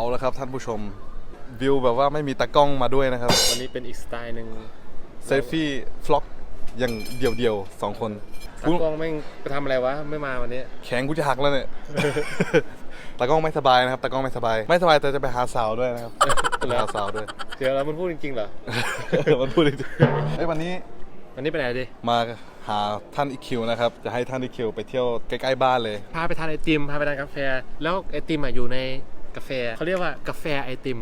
เอาละครับท่านผู้ชมวิวแบบว่าไม่มีตากล้องมาด้วยนะครับวันนี้เป็นอีกสไตล์หนึ่งเซลฟี่ฟล็อกอย่างเดียวๆสองคนตากล้องแม่งไปทำอะไรวะไม่มาวันนี้แขนกูจะหักแล้วเนี่ย ตากล้องไม่สบายนะครับตากล้องไม่สบาย ไม่สบายแต่จะไปหาสาวด้วยนะครับไปหาสาวด้วยเดี๋ยวเรามันพูดจริงๆเหรอมันพูดจริงๆเอ้ยวันนี้วันนี้ไปไหนดิมาหาท่านอีคิวนะครับ จะให้ท่านอีคิวไปเที่ยวใกล้ๆบ้านเลย พาไปทานไอติม พาไปทานกาแฟ แล้วไอติมอะอยู่ใน กาแฟเขาเรียกว่ากาแฟไอติม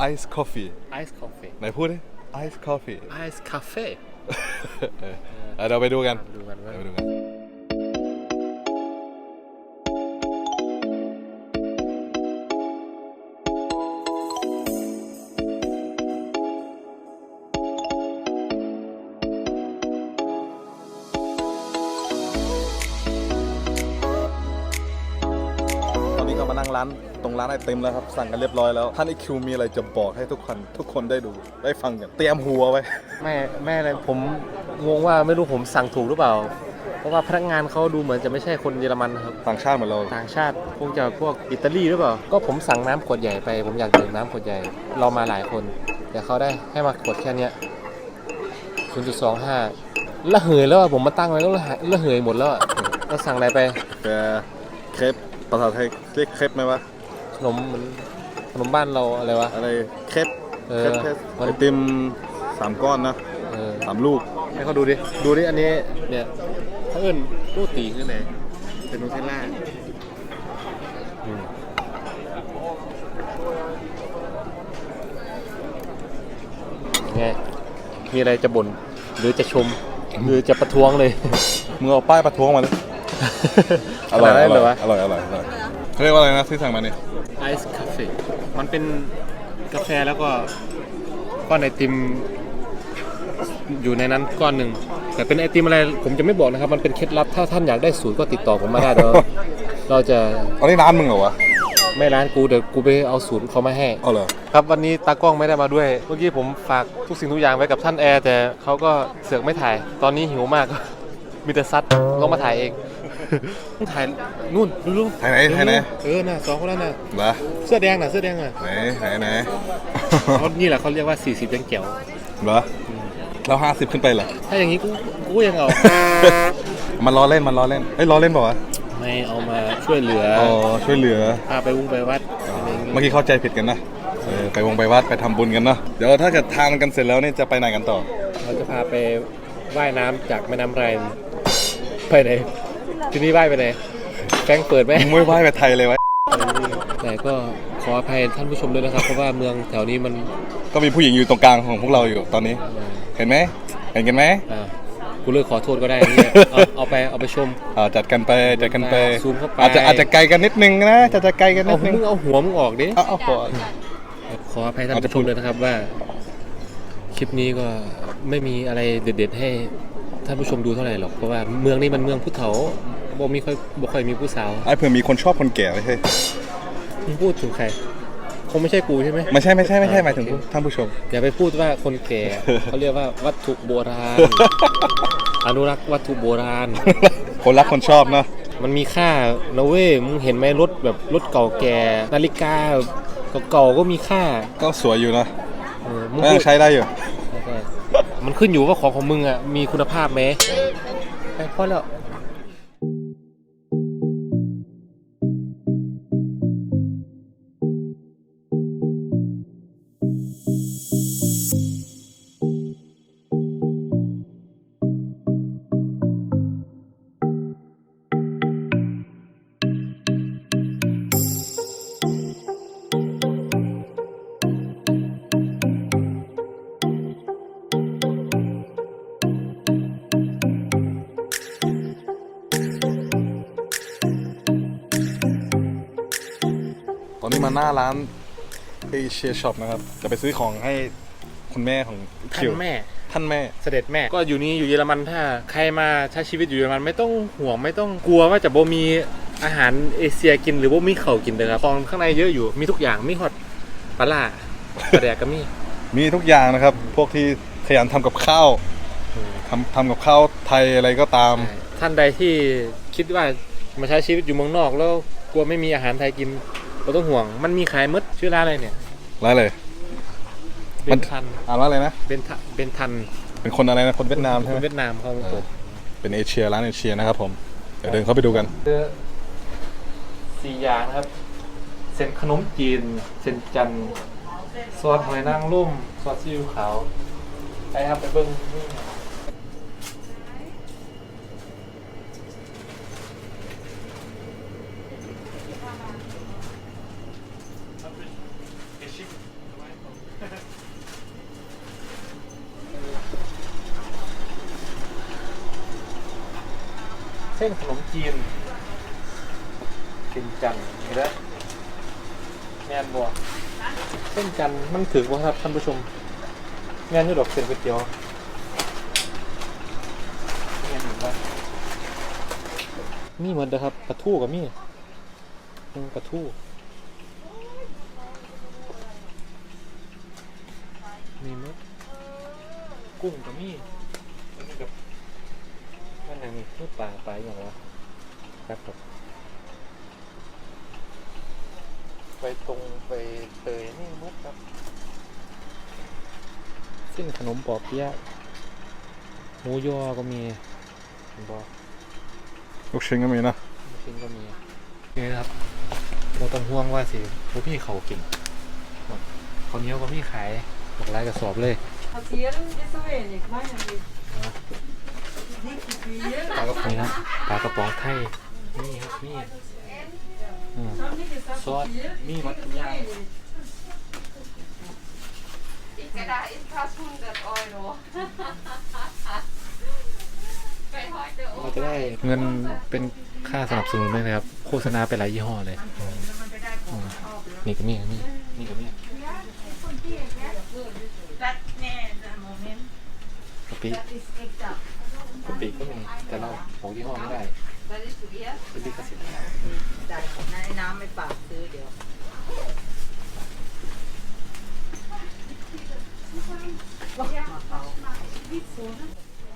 ไอซ์คอฟฟี่ไอซ์คาเฟ่ไหนพูดดิไอซ์คอฟฟี่ไอซ์คาเฟ่เราไปดูกัน ดูกันว่า เดี๋ยวไปดูกัน นนี้ก็มานั่งร้านตรงร้านไอติมแล้วครับ สั่งกันเรียบร้อยแล้ว ท่านไอคิวมีอะไรจะบอกให้ทุกคนทุกคนได้ดูได้ฟังกันเตรียมหัวไว้แม่แม่เลยผมงงว่าไม่รู้ผมสั่งถูกหรือเปล่า เพราะว่าพนักงานเขาดูเหมือนจะไม่ใช่คนเยอรมันนะครับ ต่างชาติเหมือนเรา ต่างชาติคงจะพวกอิตาลีหรือเปล่า ก็ผมสั่งน้ำขวดใหญ่ไปผมอยากดื่มน้ำขวดใหญ่ เรามาหลายคน แต่เขาได้ให้มาขวดแค่เนี้ย0.25ละเหยแล้วอะผมมาตั้งไว้ก็ละหายละเหยหมดแล้วอะเราสั่งอะไรไปแต่เครป ภาษาไทยเรียกเครปไหมวะ ขนมมันขนมบ้านเราอะไรวะ อะไรเครปเอเครอปเครปมัน ไอติมสามก้อนนะเออสามลูก ให้เขาดูดิ ดูดิอันนี้เนี่ยเขาเอิ้นโรตีขึ้นไหนเป็นนูเทลล่าอืมไง มีอะไรจะบ่น หรือจะชม หรือจะประท้วงเลย มึงเอาป้ายประท้วงมาเลย อร่อยได้อเลร่อยววะอร่อยอร่อยอร่อยเขาเรียกว่าอะไรนะที่สั่งมาเนี่ยไอซ์คาเฟ่มันเป็นกาแฟแล้วก็ก้อนไอติม อยู่ในนั้นก้อนหนึ่งแต่เป็นไอติมอะไรผมจะไม่บอกนะครับ มันเป็นเคล็ดลับถ้าท่านอยากได้สูตรก็ติดต่อผมมาได้เดี๋ยวเราจะอันนี้ร้านมึงเหรอวะไม่ร้านกูเดี๋ยวกูไปเอาสูตรเขามาให้เอาเหรอครับวันนี้ตากล้องไม่ได้มาด้วยเมื่อกี้ผมฝากทุกสิ่งทุกอย่างไว้กับท่านแอร์แต่เขาก็เสือกไม่ถ่าย ตอนนี้หิวมากมีแต่ซัดต้องมาถ่ายเองต้อง ถ่ายนู่นดูลุงถ่ายไหนถ่ายไหน เออน่ะสองคนนั้นน่ะเหรอเสื้อแดงน่ะเสื้อแดงน่ะไหนไหนไหนเขานี่แหละเขาเรียกว่า 40ยังเกี่ยวเหรอเราห้าสิบขึ้นไปเหรอถ้าอย่างนี้กูกูก็ยังเอามันล้อเล่นมันล้อเล่นเอ้ยล้อเล่นเปล่าวะไม่เอามาช่วยเหลืออ๋อช่วยเหลือพาไปวุ้งไปวัดอะไรอย่างงี้เมื่อกี้เข้าใจผิดกันนะเออไปวงไปวัดไปทำบุญกันเนาะเดี๋ยวถ้าเกิดทานกันเสร็จแล้วนี่จะไปไหนกันต่อ เราจะพาไปว่ายน้ำจากแม่น้ำไรนไปไหน ทีนี้ว่ายไปไหนแฟรงก์เปิดไหม มึงไม่ไหว้ไปไทยเลยวะแต่ก็ขออภัยท่านผู้ชมด้วยนะครับ เพราะว่าเมืองแถวนี้มันก็มีผู้หญิงอยู่ตรงกลางของพวกเราอยู่ตอนนี้ เห็นไหมเห็นกันไหมอ่ากูเลิกขอโทษก็ได้เนี่ยเอาเอาไปเอาไปชม อ่าจัดกันไปจัดกันไปซูมเข้าไป อาจจะอาจจะไกลกันนิดนึงนะจะจะไกลกันนิเอาดนึงมึงเอาหัวมึงออกดิ เอาเอาพอขออภัยท่านผู้ชมเลยนะครับว่า คลิปนี้ก็ไม่มีอะไรเด็ดๆให้ ท่านผู้ชมดูเท่าไหร่หรอกเพราะว่าเมืองนี้มันเมืองผู้เฒ่าบ่มีค่อยบ่ค่อยมีผู้สาวไอ้เผื่อมีคนชอบคนแก่ไม่ใช่มึงพูดถึงใครคงไม่ใช่กูใช่ไหม ไม่ใช่ไม่ใช่ไม่ใช่หมายถึงท่านผู้ชม อย่าไปพูดว่าคนแก่ เขาเรียกว่าวัตถุโบราณ อนุรักษ์วัตถุโบราณ คนรักคนชอบเนาะมันมีค่านะเว้ยมึงเห็นไหมรถแบบรถเก่าแก่ นาฬิกาเก่าๆก็มีค่า ก็สวยอยู่นะเออมึงก็พูยัดงใช้ได้อยู่ใช่ๆ มันขึ้นอยู่ว่าของของมึงอะมีคุณภาพไหมไปพอแล้ว อนนี้มาหน้าร้านเอเชียช็อปนะครับ จะไปซื้อของให้คุณแม่ของท่าคิวนแม่ ท่านแม่ เสด็จแม่ ก็อยู่นี่อยู่เยอรมันถ้าใครมาใช้ชีวิตอยู่เยอรมันไม่ต้องห่วงไม่ต้องกลัวว่าจะบ่มีอาหารเอเชียกินหรือว่ามีเข่าวกินเลยครับของข้างในเยอะอยู่มีทุกอย่างมีฮอตปลาล่าปลาแดกก็มี มีทุกอย่างนะครับ พวกที่ขยันทำกับข้าวทำทำกับข้าวไทยอะไรก็ตาม ท่านใดที่คิดว่ามาใช้ชีวิตอยู่เมืองนอกแล้วกลัวไม่มีอาหารไทยกิน เราต้องห่วง มันมีขายหมดชื่อร้านอะไรเนี่ยไรเลย เบมัน นทัน อ่านว่าอะไรนะ เบนทันเบนทันเป็นคนอะไรนะ คนเวียดนามคใช่ไหมนเวียดนามเขาเปิดเป็นเอเชียร้านเอเชียนะครับผม เดี๋ยวเดินเข้าไปดูกัน สี่อย่างนะครับ เส้นขนมจีน เส้นจันทร์ซอสหอยนางรมซอสซีอิ๊วขาว ไปครับไปเบิ้งนี่ เส้นขนมจีนเส้นจันนี่แหละแมนบัวเส้นจันมันถือว่าครับท่านผู้ชมแมนอยู่ดอกเส้นก๋วยเตี๋ยวแมนอยู่ว่ามีเหมือนเดิมครับปลาทูกับมีอืมปลาทูมีมั้ยกุ้งกับมีอันนี้กับนั่นอย่างนี้คือปลาปลาอย่างวะครับครับไปตรงไปเตยนี่มุกครับเส้นขนมปอบเปี๊ยะหมูยอก็มีเห็นบอกลูกชิ้นก็มีนะลูกชิ้นก็มีนี่นะครับเราต้องห่วงว่าสิพวกพี่เขากินเขาเนี้ยวก็มีขายหลากหลายกระสอบเลย Passeren is zo weinig, maar ja, ปลากระป๋องนะปลากระป๋องไทยนี่ครับนี่อืม Dan niet gezegd Zo, te veel. niet wat- Niet te ja. weinig. Ik da ist fast 100 Euro. Bei heute เราจะได้เงินเป็นค่าสนับสนุนด้วยนะครับ โฆษณาไปหลายยี่ห้อเลยอืมนี่ก็มีก็มีนี่ก็มี Dat, nee, dat moment. กะปิ Dat is exact. กะ ปิก็มีแต่เราของยี่ห้อไม่ได้ Was ist zuerst? เป็นลิขสิทธิ์ได้ในน้ำไม่ปากซื้อเดี๋ยว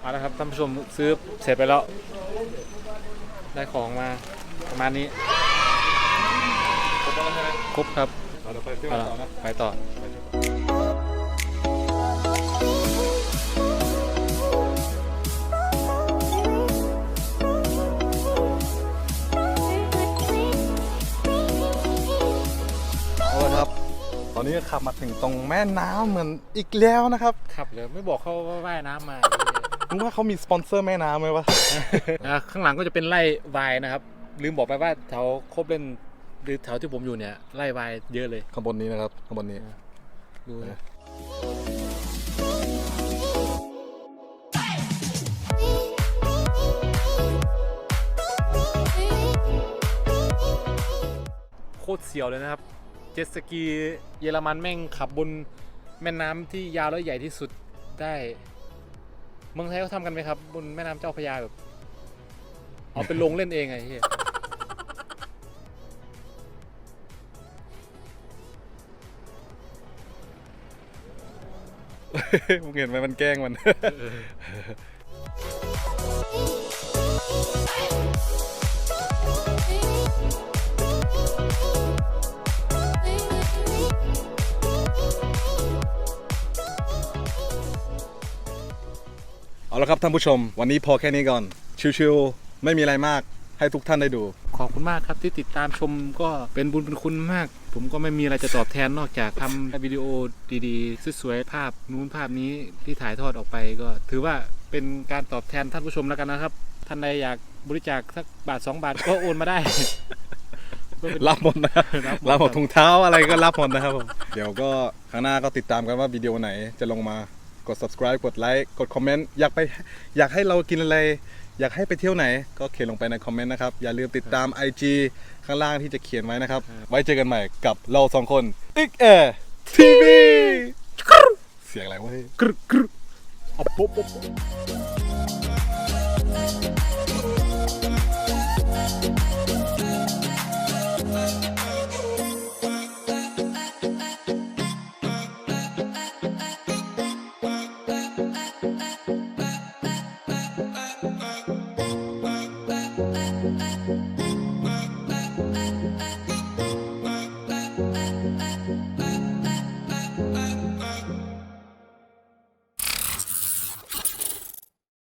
เอาละครับท่านผู้ชมซื้อเสร็จไปแล้ว ได้ของมาประมาณนี้ ครบครับ เราจะไปเที่ยวเอาละต่อนะ ไปต่อเอ ขับมาถึงตรงแม่น้ำเหมือนอีกแล้วนะครับขับเลยไม่บอกเขาว่าว่ายน้ำมา มึงว่าเขามีสปอนเซอร์แม่น้ำไหมวะ อะข้างหลังก็จะเป็นไร่วายนะครับ ลืมบอกไปว่าแถวครบเล่นหรือแถวที่ผมอยู่เนี่ยไร่วายเยอะเลย ข้างบนนี้นะครับข้างบนนี้ ดูนะโคตรเสียวเลยนะครับ เจ็ตสกีเยอรมันแม่งขับบนแม่น้ำที่ยาวและใหญ่ที่สุดได้ เมืองไทยเขาทำกันไหมครับ บนแม่น้ำเจ้าพระยาแบบเอาไปลงเล่นเองไงเฮียมึงเห็นไหมมันแกล้งมัน เอาละครับท่านผู้ชม วันนี้พอแค่นี้ก่อน ชิวๆไม่มีอะไรมากให้ทุกท่านได้ดู ขอบคุณมากครับที่ติดตามชมก็เป็นบุญเป็นคุณมาก ผมก็ไม่มีอะไรจะตอบแทนนอกจากทำวิดีโอดีๆสวยๆภาพนู้นภาพนี้ที่ถ่ายทอดออกไปก็ ถือว่าเป็นการตอบแทนท่านผู้ชมแล้วกันนะครับท่านใดอยากบริจาคสักบาทสองบาทก็โอนมาได้ รับหมดนะครับรับหมดรับหมดถุงเท้าอะไรก็รับหมดนะครับผมเดี๋ยวก็ข้างหน้าก็ติดตามกันว่าวิดีโอไหนจะลงมา กด subscribe กดไลค์กดคอมเมนต์อยากไปอยากให้เรากินอะไร อยากให้ไปเที่ยวไหน ก็เขียนลงไปในคอมเมนต์นะครับ อย่าลืมติดตาม IG ข้างล่างที่จะเขียนไว้นะครับ ไว้เจอกันใหม่กับเราสองคนอีกแอร์ทีวีเสียงอะไรวะเฮ้ยกรึกกรึกเอาปุ๊บปุ๊บปุ๊บ